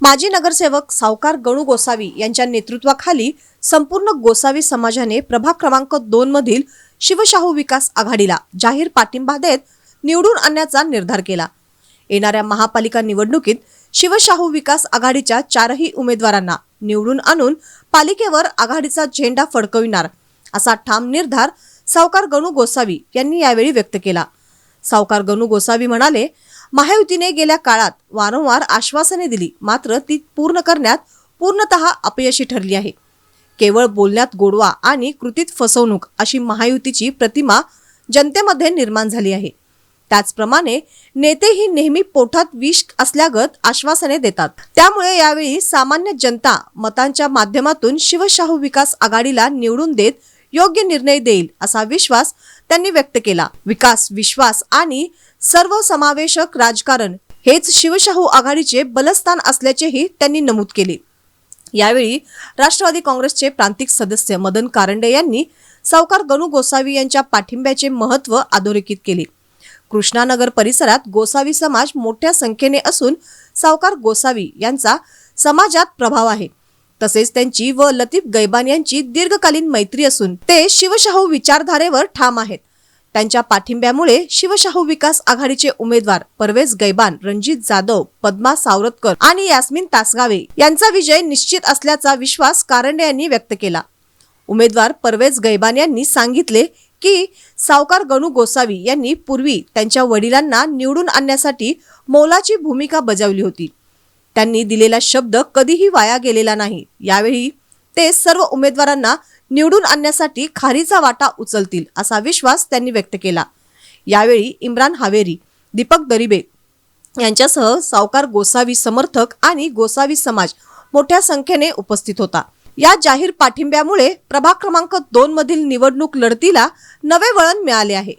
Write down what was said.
माजी नगरसेवक सावकार गणू गोसावी यांच्या नेतृत्वाखाली संपूर्ण गोसावी समाजाने प्रभाग क्रमांक दोन मधील शिवशाहू विकास आघाडीला जाहीर पाठिंबा देत निवडून आणण्याचा निर्धार केला. येणाऱ्या महापालिका निवडणुकीत शिवशाहू विकास आघाडीच्या चारही उमेदवारांना निवडून आणून पालिकेवर आघाडीचा झेंडा फडकविणार असा ठाम निर्धार सावकार गणू गोसावी यांनी यावेळी व्यक्त केला. सावकार गणू गोसावी म्हणाले महायुतीने गेल्या काळात वारंवार आश्वासने दिली मात्र ती पूर्ण करण्यात पूर्णतः अपयशी ठरली आहे. केवळ बोलण्यात गोडवा आणि कृतीत फसवणूक अशी महायुतीची प्रतिमा जनतेमध्ये निर्माण झाली आहे. त्याचप्रमाणे नेतेही नेहमी पोटात विष असल्यागत आश्वासने देतात. त्यामुळे यावेळी सामान्य जनता मतांच्या माध्यमातून शिवशाहू विकास आघाडीला निवडून देत योग्य निर्णय देईल असा विश्वास त्यांनी व्यक्त केला. विकास विश्वास आणि सर्वसमावेशक राजकारण हेच शिवशाहू आघाडीचे बलस्थान असल्याचेही त्यांनी नमूद केले. यावेळी राष्ट्रवादी काँग्रेसचे प्रांतिक सदस्य मदन कारंडे यांनी सावकार गणू गोसावी यांच्या पाठिंब्याचे महत्त्व अधोरेखित केले. कृष्णानगर परिसरात गोसावी समाज मोठ्या संख्येने असून सावकार गोसावी यांचा समाजात प्रभाव आहे. तसेच त्यांची व लतीफ गैबान यांची दीर्घकालीन मैत्री असून ते शिवशाहू विचारधारेवर ठाम आहेत. त्यांच्या पाठिंब्यामुळे शिवशाहू विकास आघाडीचे उमेदवार परवेज गैबान रणजित जाधव पद्मा सावरतकर आणि यास्मिन तासगावे यांचा विजय निश्चित असल्याचा विश्वास कारंडे यांनी व्यक्त केला. उमेदवार परवेज गैबान यांनी सांगितले की सावकार गणू गोसावी यांनी पूर्वी त्यांच्या वडिलांना निवडून आणण्यासाठी मोलाची भूमिका बजावली होती. त्यांनी दिलेला शब्द कधीही वाया गेलेला नाही. यावेळी ते सर्व उमेदवारांना निवडून आणण्यासाठी खारीचा वाटा उचलतील असा विश्वास त्यांनी व्यक्त केला. यावेळी इम्रान हावेरी दीपक दरिबे यांच्यासह सावकार गोसावी समर्थक आणि गोसावी समाज मोठ्या संख्येने उपस्थित होता. या जाहीर पाठिंब्यामुळे प्रभाग क्रमांक दोन मधील निवडणूक लढतीला नवे वळण मिळाले आहे.